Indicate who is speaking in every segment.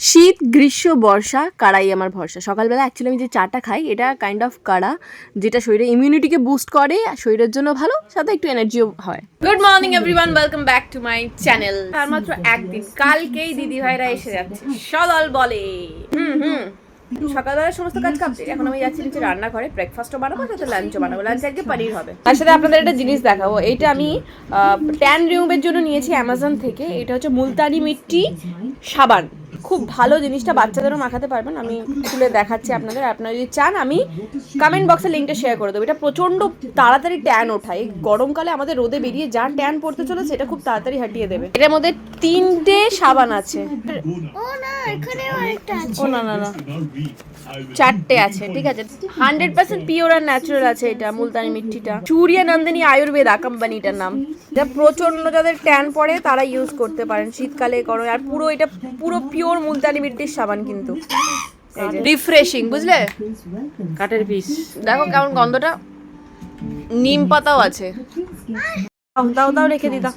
Speaker 1: শীত গ্রীষ্ম বর্ষা কাড়াই আমার ভরসা। সকালবেলা অ্যাকচুয়ালি আমি যে চাটা খাই এটা কাইন্ড অফ কাড়া যেটা শরীরে ইমিউনিটিকে বুস্ট করে আর শরীরের জন্য ভালো সাথে একটু এনার্জিও হয়। Good morning everyone welcome back to my channel আর মাত্র একদিন কালকেই দিদি ভাইরা এসে যাচ্ছে। সদল বলে। হুম হুম। সকালবেলা সমস্ত কাজ কমপ্লিট এখন আমি যাচ্ছি নিচে রান্না করে ব্রেকফাস্টও বানাবো সাথে লাঞ্চও বানাবো। লাঞ্চ আজকে পনির হবে। তার সাথে আপনাদের একটা জিনিস দেখাবো। এইটা আমি ট্যান রিমুভের জন্য নিয়েছি অ্যামাজন থেকে। এটা হচ্ছে মুলতানি মিট্টি সাবান। খুব ভালো জিনিসটা বাচ্চাদেরও মাখাতে পারবেন। আমি খুলে দেখাচ্ছি আপনাদের। আপনারা যদি চান আমি কমেন্ট বক্সে লিঙ্কটা শেয়ার করে দেবো। এটা প্রচণ্ড তাড়াতাড়ি ট্যান ওঠায়। এই গরমকালে আমাদের রোদে বেরিয়ে যা ট্যান পড়তে চলেছে এটা খুব তাড়াতাড়ি হাঁটিয়ে দেবে। এটার মধ্যে তিনটে সাবান আছে।
Speaker 2: ও না
Speaker 1: না না চারটে আছে ঠিক আছে। হান্ড্রেড পার্সেন্ট পিওর আর ন্যাচারাল আছে এটা মুলতানি মিট্টিটা। সূর্য নন্দিনী আয়ুর্বেদা কোম্পানিটার নাম। এটা প্রচণ্ড যাদের ট্যান পড়ে তারা ইউজ করতে পারেন। শীতকালে করো আর পুরো এটা পুরো পিওর মুলতানি মিট্টির সাবান কিন্তু। রিফ্রেশিং বুঝলে? কাঠের পিস দেখো কেমন গন্ধটা। নিম পাতাও আছে। দাও দাও রেখে দিতাম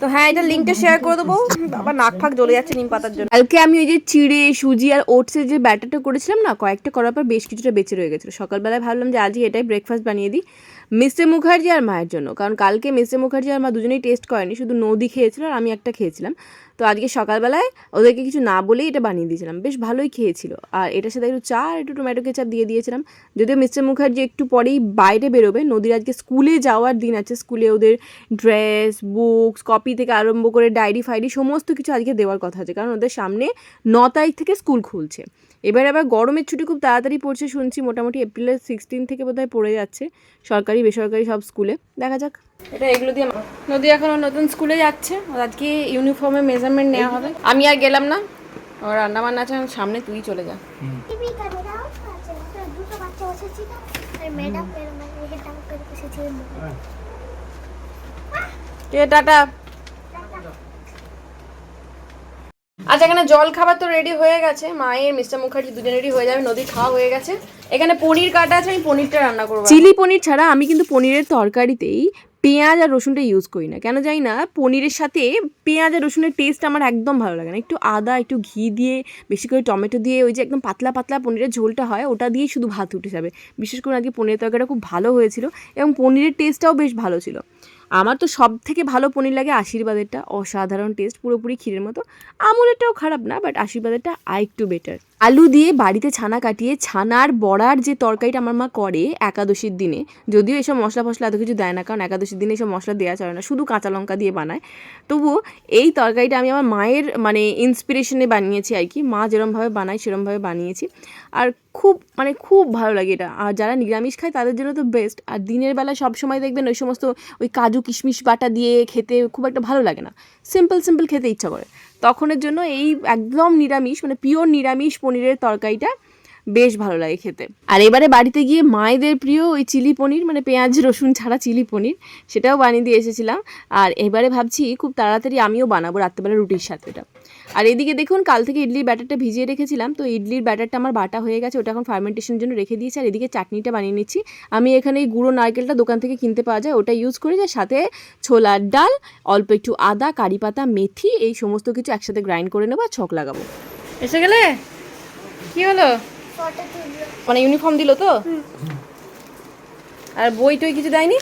Speaker 1: তো হ্যাঁ এটা লিঙ্কটা শেয়ার করে দেবো। আবার নাক ফাক জ্বলে যাচ্ছে নিম পাতার জন্য। কালকে আমি ওই যে চিড়ে সুজি আর ওটসের যে ব্যাটারটা করেছিলাম না কয়েকটা করার পর বেশ কিছুটা বেঁচে রয়ে গেছিল। সকালবেলায় ভাবলাম যে আজই এটাই ব্রেকফাস্ট বানিয়ে দিই। মিস্টার মুখার্জি আর মায়ের জন্য। কারণ কালকে মিস্টার মুখার্জি আর মা দুজনেই টেস্ট করেনি, শুধু নদী খেয়েছিল আর আমি একটা খেয়েছিলাম। তো আজকে সকালবেলায় ওদেরকে কিছু না বলেই এটা বানিয়ে দিয়েছিলাম। বেশ ভালোই খেয়েছিল। আর এটার সাথে একটু চা আর একটু টমেটো কেচাপ দিয়ে দিয়েছিলাম। যদিও মিস্টার মুখার্জি একটু পরেই বাইরে বেরোবে, নদীর আজকে স্কুলে যাওয়ার দিন আছে। স্কুলে ওদের ড্রেস বুকস কপি থেকে আরম্ভ করে ডায়েরি ফাইরি সমস্ত কিছু আজকে দেওয়ার কথা আছে। কারণ ওদের সামনে ন তারিখ থেকে স্কুল খুলছে। এবার আবার গরমের ছুটি খুব তাড়াতাড়ি পড়ছে শুনছি। মোটামুটি এপ্রিলের সিক্সটিন থেকে বোধহয় পড়ে যাচ্ছে। সরকারি বেসরকারি সব স্কুলে। দেখা যাক। এটা এগুলো দিয়ে নদী এখন নতুন স্কুলে যাচ্ছে। আজকে ইউনিফর্মে মেজারমেন্ট নেওয়া হবে। আমি আর গেলাম না। ওর রান্না বান্না আছে সামনে তুই চলে যা।
Speaker 2: কে ক্যামেরাও আছে তো দুটো বাচ্চা বসেছিল আর ম্যাডাম এর মানে হেডটা করে বসেছে
Speaker 1: কে টাটা আচ্ছা এখানে জল খাবার তো রেডি হয়ে গেছে। মায়ের, মিস্টার মুখার্জি দুজনেরই হয়ে যাবে নদী খাওয়া হয়ে গেছে। এখানে পনির কাটা আছে, আমি পনিরটা রান্না করব। চিলি পনির ছাড়া আমি কিন্তু পনিরের তরকারিতেই পেঁয়াজ আর রসুনটা ইউজ করি না। কেন জানি না, পনিরের সাথে পেঁয়াজ আর রসুনের টেস্ট আমার একদম ভালো লাগে না। একটু আদা, একটু ঘি দিয়ে, বেশি করে টমেটো দিয়ে, ওই যে একদম পাতলা পাতলা পনিরের ঝোলটা হয়, ওটা দিয়েই শুধু ভাত উঠে যাবে। বিশেষ করে আজকে পনিরের তরকারিটা খুব ভালো হয়েছিল এবং পনিরের টেস্টটাও বেশ ভালো ছিল। আমার তো সব থেকে ভালো পনির লাগে আশীর্বাদেরটা। অসাধারণ টেস্ট পুরোপুরি ক্ষীরের মতো। আমুলেরটাও খারাপ না বাট আশীর্বাদেরটা আরেকটু বেটার আলু দিয়ে বাড়িতে ছানা কাটিয়ে ছানার বড়ার যে তরকারিটা আমার মা করে একাদশীর দিনে, যদিও এসব মশলা ফসলা এত কিছু দেয় না, কারণ একাদশীর দিনে এসব মশলা দেওয়া চলে না, শুধু কাঁচা লঙ্কা দিয়ে বানায়। তবুও এই তরকারিটা আমি আমার মায়ের মানে ইন্সপিরেশনে বানিয়েছি আর কি। মা যেরমভাবে বানায় সেরমভাবে বানিয়েছি। আর খুব মানে খুব ভালো লাগে এটা। আর যারা নিরামিষ খায় তাদের জন্য তো বেস্ট আর দিনের বেলা সব সময় দেখবেন ওই সমস্ত ওই কাজু কিশমিশ বাটা দিয়ে খেতে খুব একটা ভালো লাগে না। সিম্পল সিম্পল খেতে ইচ্ছা করে। তখনের জন্য এই একদম নিরামিষ মানে পিওর নিরামিষ পনিরের তরকারিটা বেশ ভালো লাগে খেতে। আর এবারে বাড়িতে গিয়ে মায়েদের প্রিয় ওই চিলি পনির মানে পেঁয়াজ, রসুন ছাড়া চিলি পনির, সেটাও বানিয়ে দিয়ে এসেছিলাম। আর এবারে ভাবছি খুব তাড়াতাড়ি আমিও বানাবো রাত্রেবেলা রুটির সাথে এটা। আর এদিকে দেখুন কাল থেকে ইডলির ব্যাটারটা ভিজিয়ে রেখেছিলাম তো ইডলির ব্যাটারটা আমার বাটা হয়ে গেছে ওটা এখন ফার্মেন্টেশনের জন্য রেখে দিয়েছি আর এদিকে চাটনিটা বানিয়ে নিচ্ছি। আমি এখানে এই গুঁড়ো নারকেলটা দোকান থেকে কিনতে পাওয়া যায় ওটা ইউজ করি যার সাথে ছোলার ডাল অল্প একটু আদা কারি পাতা মেথি এই সমস্ত কিছু একসাথে গ্রাইন্ড করে নেব আর ছক লাগাবো। এসে গেলে? কি হলো? মানে ইউনিফর্ম দিলো তো? আর বই টই কিছু দেয়নি?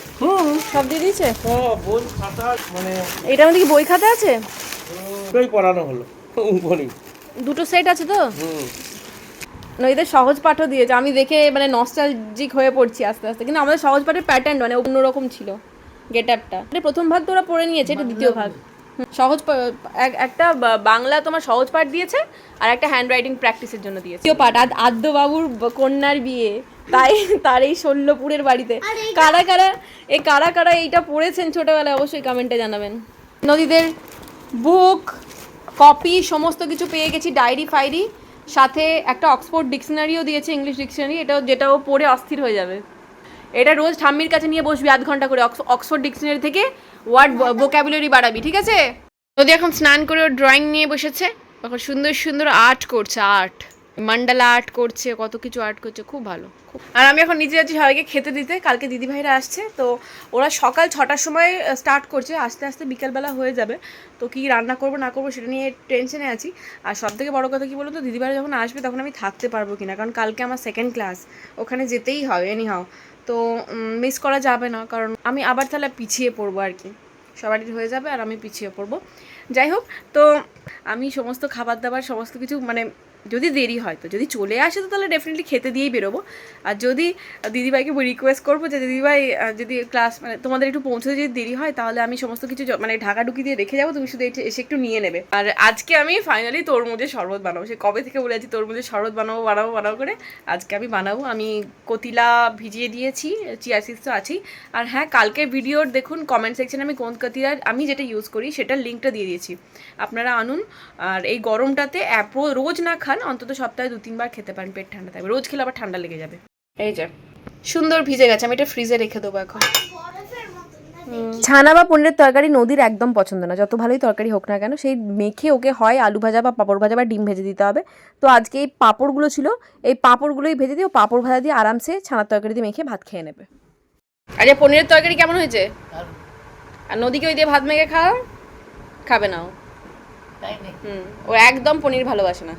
Speaker 1: সব দিয়ে দিয়েছে?
Speaker 3: বই মানে
Speaker 1: এটার মধ্যে কি বই খাতা আছে?
Speaker 3: দুটোই পড়ানো হলো। উপরই
Speaker 1: দুটো সেট আছে তো?
Speaker 3: হুম।
Speaker 1: নইদের সহজ পাঠও দিয়েছে। আমি দেখে মানে নস্টালজিক হয়ে পড়ছি আস্তে আস্তে। কিন্তু আমাদের সহজ পাঠের প্যাটার্ন মানে অন্যরকম ছিল গেট আপটা প্রথম ভাগ তো ওরা পড়ে নিয়েছে এটা দ্বিতীয় ভাগ। হুম, সহজ একটা বা- বাংলা তোমার সহজ পাঠ দিয়েছে আর একটা হ্যান্ড রাইটিং প্র্যাকটিসের জন্য দিয়েছে। দ্বিতীয় পাঠ আদ আদ্যবাবুর কন্যার বিয়ে তাই তার এই শল্যপুরের বাড়িতে। কারা কারা এই কারা কারা এইটা পড়েছেন ছোটবেলায় অবশ্যই কমেন্টে জানাবেন। নদীদের বুক, কপি, সমস্ত কিছু পেয়ে গেছি, ডায়েরি, ফাইরি। সাথে একটা অক্সফোর্ড ডিকশনারিও দিয়েছে ইংলিশ ডিকশনারি এটাও ও পড়ে অস্থির হয়ে যাবে। এটা রোজ ঠাম্মির কাছে নিয়ে বসবি আধ ঘণ্টা করে অক্স- অক্সফোর্ড ডিকশনারি থেকে ওয়ার্ড ভোক্যাবুলারি বাড়াবি, ঠিক আছে? যদি এখন স্নান করে ওর ড্রয়িং নিয়ে বসেছে এখন সুন্দর সুন্দর আর্ট করছে, আর্ট। মান্ডালা আর্ট করছে, কত কিছু আর্ট করছে, খুব ভালো আর আমি এখন নিজে যাচ্ছি সবাইকে খেতে দিতে, কালকে দিদিভাইরা আসছে, তো ওরা সকাল ছটার সময় স্টার্ট করছে, আস্তে আস্তে বিকালবেলা হয়ে যাবে, তো কি রান্না করব, না করব, সেটা নিয়ে টেনশনে আছি। আর সব থেকে বড়ো কথা কী কি বলতো দিদিভাইরা যখন আসবে, তখন আমি থাকতে পারব কিনা, কারণ কালকে আমার সেকেন্ড ক্লাস ওখানে যেতেই হবে এনি হাও তো মিস করা যাবে না, কারণ আমি আবার তাহলে পিছিয়ে পড়ব আর কি, সবারই হয়ে যাবে আর আমি পিছিয়ে পড়ব। যাই হোক, তো আমি সমস্ত খাবার দাবার, সমস্ত কিছু মানে যদি দেরি হয় তো, যদি চলে আসে তো তাহলে ডেফিনেটলি খেতে দিয়েই বেরোবো। আর যদি দিদিভাইকে রিকোয়েস্ট করব যে, দিদিভাই যদি ক্লাস মানে তোমাদের একটু পৌঁছতে যদি দেরি হয়, তাহলে আমি সমস্ত কিছু মানে ঢাকাঢুকি দিয়ে রেখে যাব, তুমি শুধু এসে- একটু নিয়ে নেবে। আর আজকে আমি ফাইনালি তরমুজের শরবত বানাবো। সে কবে থেকে বলে আছি তরমুজের শরবত বানাবো বানাবো বানাবো করে, আজকে আমি বানাবো। আমি কতিলা ভিজিয়ে দিয়েছি চিয়া সিডস তো আছেই। আর হ্যাঁ কালকে ভিডিওর দেখুন কমেন্ট সেকশানে আমি কোন কতিলার, আমি যেটা ইউজ করি, সেটার লিঙ্কটা দিয়ে দিয়েছি। আপনারা আনুন। আর এই গরমটাতে অ্যাপো রোজ না খান অন্তত সপ্তাহে দু তিনবার খেতে পারেন পেট ঠান্ডা থাকবে। রোজ খেলে আবার ঠান্ডা লেগে যাবে। এই যে সুন্দর ভিজে গেছে আমি এটা ফ্রিজে রেখে দেবো এখন। ছানা বা পনিরের তরকারি নদীর একদম পছন্দ না। যত ভালোই তরকারি হোক না কেন সেই মেখে ওকে হয় আলু ভাজা বা পাঁপড় ভাজা বা ডিম ভেজে দিতে হবে। তো আজকে এই পাঁপড়গুলো ছিল এই পাঁপড়গুলোই ভেজে দিয়ে ও পাঁপড় ভাজা দিয়ে আরামসে ছানার তরকারি দিয়ে মেখে ভাত খেয়ে নেবে। আরে পনিরের তরকারি কেমন হয়েছে? আর নদীকে ওই দিয়ে ভাত মেখে খাওয়া খাবে না ও। হুম ও একদম পনির ভালোবাসে না।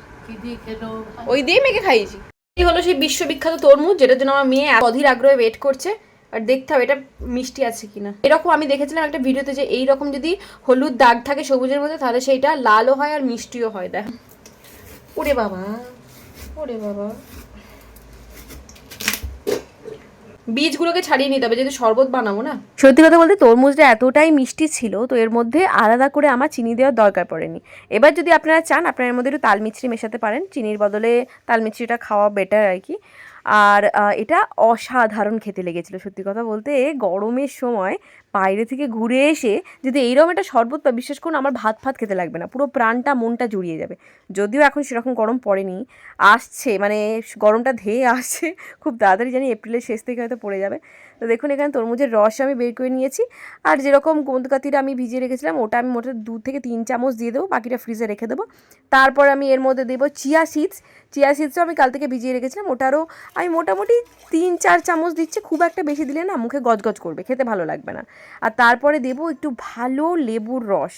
Speaker 1: ওই দিয়ে মেখে খাইয়েছি। এই হলো সেই বিশ্ববিখ্যাত তরমুজ, যেটার জন্য আমার মেয়ে অধীর আগ্রহে ওয়েট করছে। আর দেখতে হবে এটা মিষ্টি আছে কিনা। এরকম আমি দেখেছিলাম একটা ভিডিওতে যে এই রকম যদি হলুদ দাগ থাকে সবুজের মধ্যে, তাহলে সেইটা লালও হয় আর মিষ্টিও হয়, দেখ। ওরে বাবা ওরে বাবা। বীজগুলোকে ছাড়িয়ে নিতে হবে, যেহেতু শরবত বানাবো না। সত্যি কথা বলতে তরমুজটা এতটাই মিষ্টি ছিল, তো এর মধ্যে আলাদা করে আমার চিনি দেওয়ার দরকার পড়েনি। এবার যদি আপনারা চান, আপনারা এর মধ্যে একটু তালমিছরি মেশাতে পারেন, চিনির বদলে তালমিছরিটা খাওয়া বেটার আর কি। আর এটা অসাধারণ খেতে লেগেছিল, সত্যি কথা বলতে গরমের সময় বাইরে থেকে ঘুরে এসে যদি এইরকম একটা শরবত বা বিশ্বাস করুন আমার ভাত ফাত খেতে লাগবে না, পুরো প্রাণটা মনটা জুড়িয়ে যাবে। যদিও এখন সেরকম গরম পড়েনি, আসছে মানে গরমটা ধেয়ে আসছে, খুব তাড়াতাড়ি জানি এপ্রিলের শেষ থেকে হয়তো পড়ে যাবে। তো দেখুন এখানে তরমুজের রস আমি বের করে নিয়েছি, আর যেরকম গোন্দকাতিটা আমি ভিজিয়ে রেখেছিলাম, ওটা আমি মোটে দু থেকে তিন চামচ দিয়ে দেবো, বাকিটা ফ্রিজে রেখে দেবো। তারপর আমি এর মধ্যে দেবো চিয়া সিডস, চিয়া সিডসও আমি কাল থেকে ভিজিয়ে রেখেছিলাম, ওটারও আমি মোটামুটি তিন চার চামচ দিচ্ছি, খুব একটা বেশি দিলে না মুখে গজগজ করবে, খেতে ভালো লাগবে না। আর তারপরে দেব একটু ভালো লেবুর রস।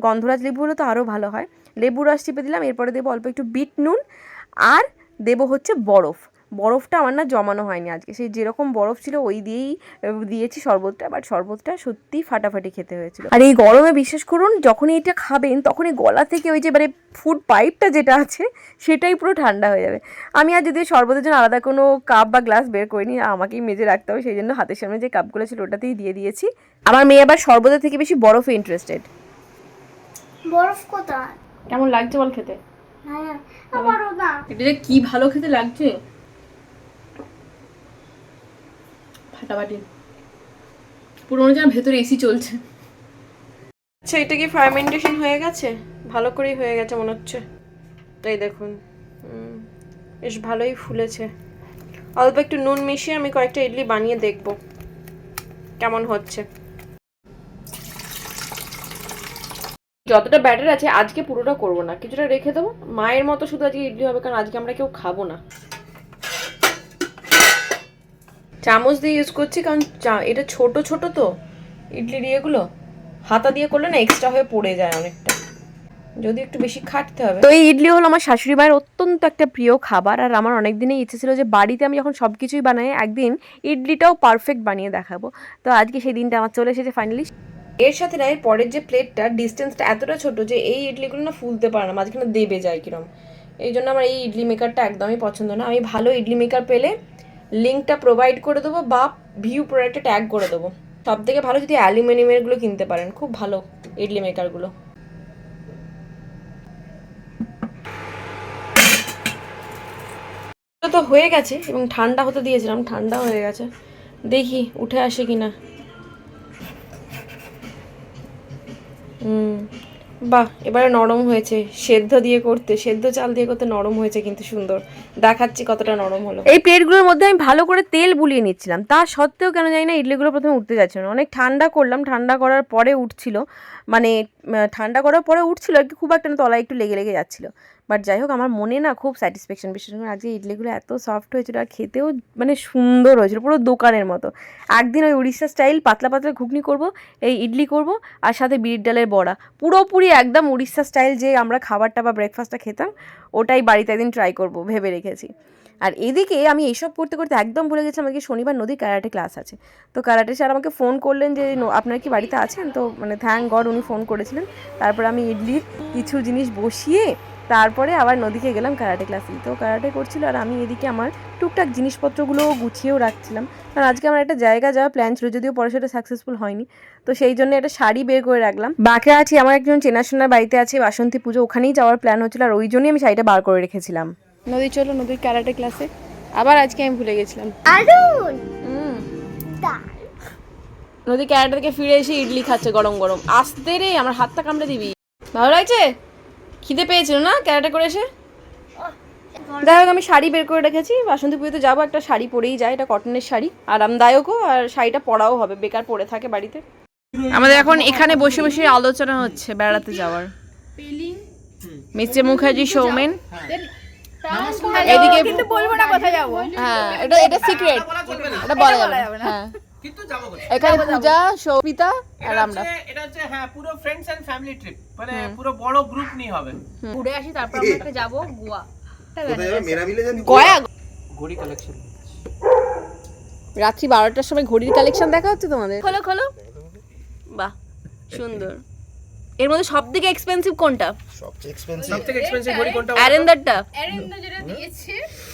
Speaker 1: গন্ধরাজ লেবু হলে তো আরও ভালো হয়। লেবুর রস চিপে দিলাম, এরপরে দেবো অল্প একটু বিট নুন। আর দেব হচ্ছে বরফ। বরফটা আমার না জমানো হয়নি আজকে। সেই যেরকম বরফ ছিল ওই দিয়েই দিয়েছি শরবতটা বাট শরবতটা সত্যিই ফাটাফাটি খেতে হয়েছিল। আর এই গরমে বিশ্বাস করুন যখনই এটা খাবেন তখনই গলা থেকে ওই যে মানে ফুড পাইপটা যেটা আছে সেটাই পুরো ঠান্ডা হয়ে যাবে। আমি আর যদি শরবতের জন্য আলাদা কোনো কাপ বা গ্লাস বের করিনি আমাকেই মেজে রাখতে হবে সেই জন্য হাতের সামনে যে কাপগুলো ছিল ওটাতেই দিয়ে দিয়েছি। আমার মেয়ে আবার শরবতের থেকে বেশি বরফে ইন্টারেস্টেড
Speaker 2: বরফ কোথায়?
Speaker 1: কেমন লাগছে বল খেতে?
Speaker 2: হ্যাঁ আমারও না।
Speaker 1: এটা যে কি ভালো খেতে লাগছে। ফাটাফাটি পুরো মনে যেন ভেতরে এসি চলছে। আচ্ছা এটা কি ফার্মেন্টেশন হয়ে গেছে? ভালো করেই হয়ে গেছে মনে হচ্ছে। তাই দেখুন বেশ ভালোই ফুলেছে। অল্প একটু নুন মিশিয়ে আমি কয়েকটা ইডলি বানিয়ে দেখব কেমন হচ্ছে। যতটা ব্যাটার আছে, আজকে পুরোটা করব না। কিছুটা রেখে দেবো। মায়ের মতো শুধু আজকে ইডলি হবে, কারণ আজকে আমরা কেউ খাব না। চামচ দিয়ে ইউজ করছি কারণ এটা ছোট ছোট তো ইডলির ইয়েগুলো হাতা দিয়ে করলে না এক্সট্রা হয়ে পড়ে যায় অনেকটা। যদি একটু বেশি খাটতে হবে। তো এই ইডলি হলো আমার শাশুড়ি মায়ের অত্যন্ত একটা প্রিয় খাবার আর আমার অনেক দিনই ইচ্ছে ছিল যে বাড়িতে আমি যখন সব কিছুই বানাই একদিন ইডলিটাও পারফেক্ট বানিয়ে দেখাবো। তো আজকে সেই দিনটা আমার চলে এসেছে ফাইনালি এর সাথে না এর পরের যে প্লেটটা ডিস্টেন্সটা এতটা ছোট যে এই ইডলিগুলো না ফুলতে পারে না মাঝখানে দেবে যায় কিরম। এই জন্য আমার এই ইডলি মেকারটা একদমই পছন্দ না। আমি ভালো ইডলি মেকার পেলে লিঙ্কটা প্রোভাইড করে দেবো বা ভিউ প্রোডাক্টে ট্যাগ করে দেবো। সব থেকে ভালো যদি অ্যালুমিনিয়ামেরগুলো কিনতে পারেন, খুব ভালো ইডলি মেকারগুলো তো হয়ে গেছে, এবং ঠান্ডা হতে দিয়েছিলাম, ঠান্ডা হয়ে গেছে। দেখি, উঠে আসে কিনা। হুম। বাহ, এবারে নরম হয়েছে। সেদ্ধ দিয়ে করতে, সেদ্ধ চাল দিয়ে করতে নরম হয়েছে কিন্তু সুন্দর। দেখাচ্ছি কতটা নরম হলো। এই প্লেটগুলোর মধ্যে আমি ভালো করে তেল বুলিয়ে নিচ্ছিলাম। তা সত্ত্বেও কেন জানি না ইডলিগুলো প্রথমে উঠতে যাচ্ছে না। অনেক ঠান্ডা করলাম, ঠান্ডা করার পরে উঠছিল। মানে ঠান্ডা করার পরে উঠছিল আর কি, খুব একটা তলায় একটু লেগে লেগে যাচ্ছিল। বাট যাই হোক, আমার মনে না খুব স্যাটিসফ্যাকশন বিশেষ করে আজকে ইডলিগুলো এত সফট হয়েছিল আর খেতেও মানে সুন্দর হয়েছিল, পুরো দোকানের মতো। একদিন ওই উড়িষ্যা স্টাইল পাতলা পাতলা ঘুগনি করব, এই ইডলি করব, আর সাথে বিড়ির ডালের বড়া। পুরোপুরি একদম উড়িষ্যা স্টাইল যে আমরা খাবারটা বা ব্রেকফাস্টটা খেতাম, ওটাই বাড়িতে একদিন ট্রাই করব, ভেবে রেখেছি। আর এদিকে আমি এইসব করতে করতে একদম ভুলে গেছিলাম, আমাকে শনিবার নদী ক্যারাটে ক্লাস আছে। তো ক্যারাটে স্যার আমাকে ফোন করলেন যে আপনার কি বাড়িতে আছেন? তো মানে থ্যাংক গড উনি ফোন করেছিলেন। তারপর আমি ইডলির কিছু জিনিস বসিয়ে তারপরে আবার নদীকে গেলাম ক্যারাটে ক্লাসে তো ক্যারাটে করছিল আর আমি এদিকে আমার টুকটাক জিনিসপত্রগুলো গুছিয়েও রাখছিলাম। কারণ আজকে আমার একটা জায়গা যাওয়ার প্ল্যান ছিল যদিও পরে সেটা সাকসেসফুল হয়নি। তো সেই জন্য একটা শাড়ি বের করে রাখলাম। বাকি আছি আমার একজন চেনাশোনার বাড়িতে আছে বাসন্তী পুজো ওখানেই যাওয়ার প্ল্যান হচ্ছিল আর ওই জন্যই আমি শাড়িটা বার করে রেখেছিলাম। নদী চলো নদীর ক্যারাটে ক্লাসে আবার আজকে আমি ভুলে গেছিলাম।
Speaker 2: আরুন!
Speaker 1: নদী ক্যারাটে থেকে ফিরে এসে ইডলি খাচ্ছে গরম গরম। আসতে রে আমার হাতটা কামড়ে দিবি। ভালো লাগছে? খিদে পেয়েছিল না ক্যারাটে করে এসে? যাই হোক আমি শাড়ি বের করে রেখেছি। বাসন্তী পুজোতে যাব একটা শাড়ি পরেই যায় এটা কটনের শাড়ি। আরামদায়কও আর শাড়িটা পরাও হবে বেকার পরে থাকে বাড়িতে। আমাদের এখন এখানে বসে বসে আলোচনা হচ্ছে বেড়াতে যাওয়ার। মিস্টার মুখার্জি সৌমেন এদিকে কিন্তু বলব না কোথায় যাব। হ্যাঁ এটা এটা সিক্রেট এটা বলা যাবে না। হ্যাঁ।
Speaker 3: কিন্তু যাব
Speaker 1: এখানে পূজা সৌমিতা আর আমরা।
Speaker 3: এটা হচ্ছে হ্যাঁ পুরো ফ্রেন্ডস এন্ড ফ্যামিলি ট্রিপ মানে পুরো বড় গ্রুপ নিয়ে হবে।
Speaker 1: ঘুরে আসি তারপর আমরা একটা যাব? গোয়া?
Speaker 3: ঘড়ি কালেকশন
Speaker 1: রাত্রি বারোটার সময় ঘড়ির কালেকশন দেখা হচ্ছে তোমাদের? খোলো খোলো। বাহ সুন্দর। এর মধ্যে সব থেকে এক্সপেন্সিভ কোনটা?
Speaker 4: সবচেয়ে এক্সপেন্সিভ
Speaker 3: সব থেকে এক্সপেন্সিভ ঘড়ি কোনটা
Speaker 1: অ্যারেন্দারটা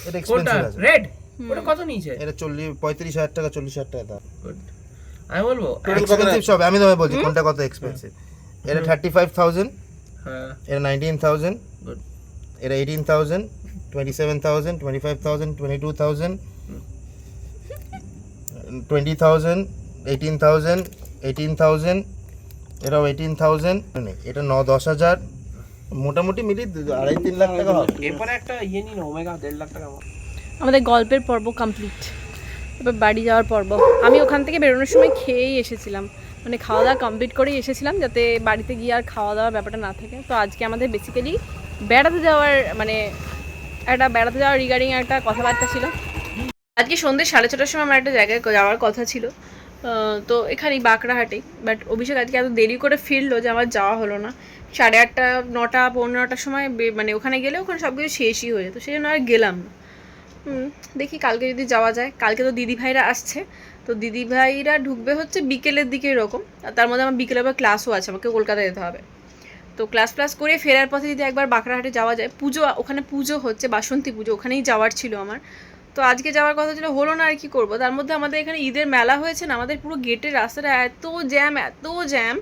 Speaker 4: এটা এক্সপেন্সিভ
Speaker 3: রেড ওটা কত নিয়েছে?
Speaker 4: এটা চল্লিশ পঁয়ত্রিশ হাজার টাকা চল্লিশ হাজার টাকা দাম।
Speaker 3: আমি বলব
Speaker 4: এক্সপেন্সিভ সব আমি তোমায় বলছি কোনটা কত এক্সপেন্সিভ এটা থার্টি ফাইভ থাউজেন্ড
Speaker 3: হ্যাঁ।
Speaker 4: এটা নাইনটিন থাউজেন্ড এটা eighteen thousand twenty seven thousand twenty five thousand twenty two thousand twenty thousand eighteen thousand eighteen thousand এটাও এইটিন থাউজেন্ড এটা ন দশ হাজার। মোটামুটি মিলি আড়াই তিন লাখ টাকা হবে।
Speaker 3: এরপরে একটা ইয়ে নিন ওমেগা দেড় লাখ টাকা।
Speaker 1: আমাদের গল্পের পর্ব কমপ্লিট এবার বাড়ি যাওয়ার পর্ব। আমি ওখান থেকে বেরোনোর সময় খেয়েই এসেছিলাম। মানে খাওয়া দাওয়া কমপ্লিট করেই এসেছিলাম যাতে বাড়িতে গিয়ে আর খাওয়া দাওয়ার ব্যাপারটা না থাকে। তো আজকে আমাদের বেসিক্যালি বেড়াতে যাওয়ার মানে একটা বেড়াতে যাওয়ার রিগার্ডিং একটা কথাবার্তা ছিল। আজকে সন্ধ্যে সাড়ে ছটার সময় আমার একটা জায়গায় যাওয়ার কথা ছিল। তো এখানেই বাঁকড়াহাটেই বাট অভিষেক আজকে এত দেরি করে ফিরলো যে আমার যাওয়া হলো না। সাড়ে আটটা, নটা, পৌনে নটার সময় মানে ওখানে গেলে ওখানে সব কিছু শেষই হয়ে যেত। সেই জন্য আর গেলাম না। দেখি কালকে যদি যাওয়া যায়। কালকে তো দিদি ভাইরা আসছে। তো দিদি ভাইরা ঢুকবে হচ্ছে বিকেলের দিকে এরকম। আর তার মধ্যে আমার বিকেলে আবার ক্লাসও আছে, আমাকে কলকাতায় যেতে হবে। তো ক্লাস ক্লাস করে ফেরার পথে যদি একবার বাঁকড়াহাটে যাওয়া যায়, পুজো, ওখানে পুজো হচ্ছে, বাসন্তী পুজো, ওখানেই যাওয়ার ছিল আমার। তো আজকে যাওয়ার কথা ছিল, হলো না আর কি করব? তার মধ্যে আমাদের এখানে ঈদের মেলা হয়েছে না, আমাদের পুরো গেটের রাস্তাটা এত জ্যাম এত জ্যাম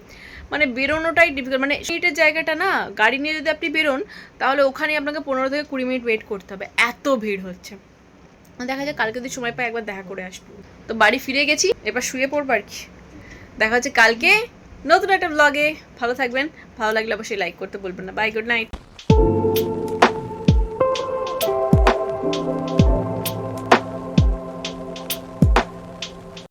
Speaker 1: মানে বেরোনোটাই ডিফিকাল্ট মানে সিটের জায়গাটা না, গাড়ি নিয়ে যদি আপনি বেরোন, তাহলে ওখানে আপনাকে পনেরো থেকে কুড়ি মিনিট ওয়েট করতে হবে। এত ভিড় হচ্ছে। দেখা যাক কালকে যদি সময় পাই একবার দেখা করে আসব। তো বাড়ি ফিরে গেছি, এবার শুয়ে পড়ব আর কি। দেখা হচ্ছে কালকে নতুন একটা ব্লগে ভালো থাকবেন, ভালো লাগলে অবশ্যই লাইক করতে বলবেন না। Bye good night